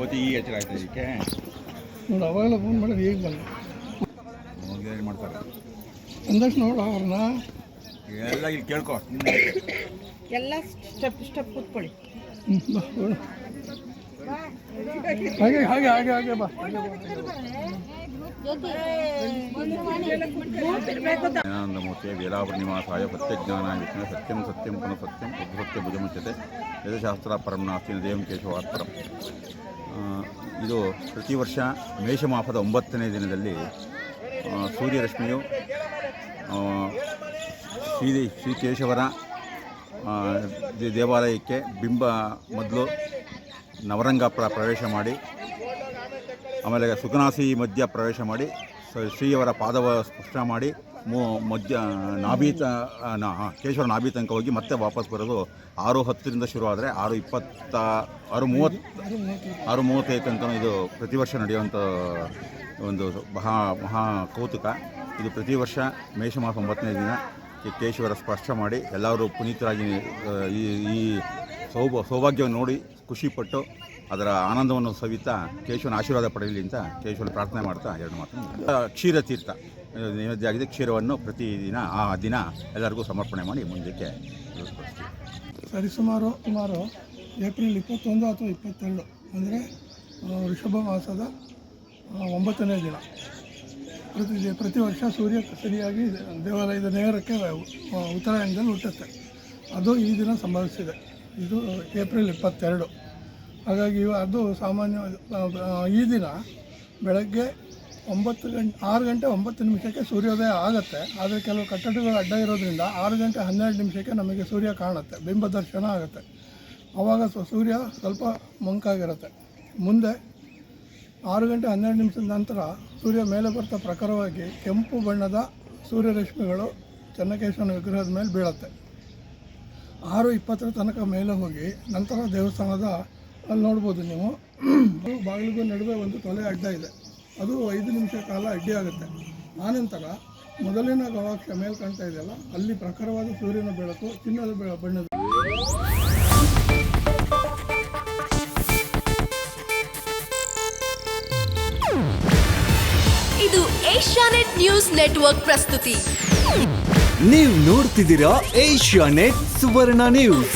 ಕೋತಿ ಈಗ ಎಚ್ಚರ ಆಯ್ತು ಇದಕ್ಕೆ. ನೋಡು ಅವಾಗೆಲ್ಲ ಫೋನ್ ಮಾಡಿದ್ರೆ ಈಗ ಬಂದ ಏನು ಮಾಡ್ತಾರೆ. ಅಂದಷ್ಟು ನೋಡು ಅವ್ರನ್ನ. ಎಲ್ಲ ಇಲ್ಲಿ ಕೇಳ್ಕೊ ಎಲ್ಲ ಸ್ಟೆಪ್ ಸ್ಟೆಪ್ ಕೂತ್ಕೊಳ್ಳಿ. ಹಾಗೆ ಹಾಗೆ ಹಾಗೆ ಹಾಗೆ ಬಾ. ಜ್ಞಾನಂದಮೂರ್ತಿಯ ಬಾ. ನಿವಾಸಾಯ ಪ್ರತ್ಯಜ್ಞಾನ ವಿಷ್ಣು ಸತ್ಯಂ ಸತ್ಯಂ ಪುನಃ ಸತ್ಯಂ ಉದ್ಭತ್ಯ ಭುಜಮುಚ್ಯತೆ. ವೇದಶಾಸ್ತ್ರ ಪರಂ ನಾಸ್ತಿ ದೇವಂ ಕೇಶವಾತ್ಪರಂ. ಆ, ಇದು ಪ್ರತಿ ವರ್ಷ ಮೇಷಮಾಪದ ಒಂಬತ್ತನೇ ದಿನದಲ್ಲಿ ಸೂರ್ಯರಶ್ಮಿಯು ಶ್ರೀ ಶ್ರೀ ಕೇಶವರ ದೇವಾಲಯಕ್ಕೆ ಬಿಂಬ ಮೊದಲು ನವರಂಗ ಪ್ರ- ಪ್ರವೇಶ ಮಾಡಿ, ಆಮೇಲೆ ಸುಖನಾಸಿ ಮಧ್ಯ ಪ್ರವೇಶ ಮಾಡಿ ಶ್ರೀಯವರ ಪಾದವ ಸ್ಪರ್ಶ ಮಾಡಿ ಮಧ್ಯ ನಾಭಿ ಕೇಶವರ ನಾಭಿ ತನಕ ಹೋಗಿ ಮತ್ತೆ ವಾಪಸ್ ಬರೋದು ಆರು ಹತ್ತರಿಂದ ಶುರು ಆದರೆ ಆರು ಇಪ್ಪತ್ತ, ಆರು ಮೂವತ್ತು, ಆರು ಮೂವತ್ತೈದು ತನಕ ಇದು ಪ್ರತಿ ವರ್ಷ ನಡೆಯುವಂಥ ಒಂದು ಮಹಾ ಮಹಾ ಕೌತುಕ. ಇದು ಪ್ರತಿ ವರ್ಷ ಮೇಷಮಾಸ ಒಂಬತ್ತನೇ ದಿನ ಕೇಶವರ ಸ್ಪರ್ಶ ಮಾಡಿ ಎಲ್ಲರೂ ಪುನೀತರಾಗಿ ಈ ಈ ಸೌಭ, ಸೌಭಾಗ್ಯವನ್ನು ನೋಡಿ ಖುಷಿಪಟ್ಟು ಅದರ ಆನಂದವನ್ನು ಸವಿತಾ ಕೇಶವನ ಆಶೀರ್ವಾದ ಪಡೆಯಲಿ ಅಂತ ಕೇಶವನ ಪ್ರಾರ್ಥನೆ ಮಾಡ್ತಾ ಎರಡು ಮಾತು ಕ್ಷೀರತೀರ್ಥ ನೈವೇದ್ಯ ಆಗಿದೆ ಕ್ಷೀರವನ್ನು ಪ್ರತಿದಿನ, ಆ ದಿನ ಎಲ್ಲರಿಗೂ ಸಮರ್ಪಣೆ ಮಾಡಿ ಮುಂದಕ್ಕೆ ಸರಿ, ಸುಮಾರು ಏಪ್ರಿಲ್ ಇಪ್ಪತ್ತೊಂದು ಅಥವಾ ಇಪ್ಪತ್ತೆರಡು, ಅಂದರೆ ವೃಷಭ ಮಾಸದ ಒಂಬತ್ತನೇ ದಿನ. ಪ್ರತಿ ಪ್ರತಿ ವರ್ಷ ಸೂರ್ಯ ಸರಿಯಾಗಿ ದೇವಾಲಯದ ನೇರಕ್ಕೆ ಉತ್ತರಾಯಣದಲ್ಲಿ ಹುಟ್ಟುತ್ತೆ. ಅದು ಈ ದಿನ ಸಂಭವಿಸಿದೆ. ಇದು ಏಪ್ರಿಲ್ ಇಪ್ಪತ್ತೆರಡು. ಹಾಗಾಗಿ ಅದು ಸಾಮಾನ್ಯ ಈ ದಿನ ಬೆಳಗ್ಗೆ ಒಂಬತ್ತು ಗಂಟೆ, ಆರು ಗಂಟೆ ಒಂಬತ್ತು ನಿಮಿಷಕ್ಕೆ ಸೂರ್ಯೋದಯ ಆಗುತ್ತೆ. ಆದರೆ ಕೆಲವು ಕಟ್ಟಡಗಳು ಅಡ್ಡ ಇರೋದ್ರಿಂದ ಆರು ಗಂಟೆ ಹನ್ನೆರಡು ನಿಮಿಷಕ್ಕೆ ನಮಗೆ ಸೂರ್ಯ ಕಾಣುತ್ತೆ, ಬಿಂಬ ದರ್ಶನ ಆಗುತ್ತೆ. ಆವಾಗ ಸೂರ್ಯ ಸ್ವಲ್ಪ ಮಂಕಾಗಿರುತ್ತೆ. ಮುಂದೆ ಆರು ಗಂಟೆ ಹನ್ನೆರಡು ನಿಮಿಷದ ನಂತರ ಸೂರ್ಯ ಮೇಲೆ ಬರ್ತಾ ಪ್ರಖರವಾಗಿ ಕೆಂಪು ಬಣ್ಣದ ಸೂರ್ಯರಶ್ಮಿಗಳು ಚೆನ್ನಕೇಶವನ ವಿಗ್ರಹದ ಮೇಲೆ ಬೀಳುತ್ತೆ. ಆರು ಇಪ್ಪತ್ತರ ತನಕ ಮೇಲೆ ಹೋಗಿ ನಂತರ ದೇವಸ್ಥಾನದ ಅಲ್ಲಿ ನೋಡ್ಬೋದು ನೀವು. ಬಾಗಿಲಿಗೂ ನಡುವೆ ಒಂದು ತೊಲೆ ಅಡ್ಡ ಇದೆ. ಅದು ಐದು ನಿಮಿಷ ಕಾಲ ಅಡ್ಡಿ ಆಗುತ್ತೆ. ಆನಂತರ ಮೊದಲಿನ ಗವಾಕ್ಷ ಮೇಲೆ ಕಾಣ್ತಾ ಇದೆಯಲ್ಲ ಅಲ್ಲಿ ಪ್ರಖರವಾದ ಸೂರ್ಯನ ಬೆಳಕು ಚಿನ್ನದ ಬೆಳ ಬಣ್ಣದ ಇದು ಏಷ್ಯಾನೆಟ್ ನ್ಯೂಸ್ ನೆಟ್ವರ್ಕ್ ಪ್ರಸ್ತುತಿ. ನೀವು ನೋಡ್ತಿದ್ದೀರಾ ಏಷ್ಯಾ ನೆಟ್ ಸುವರ್ಣ ನ್ಯೂಸ್.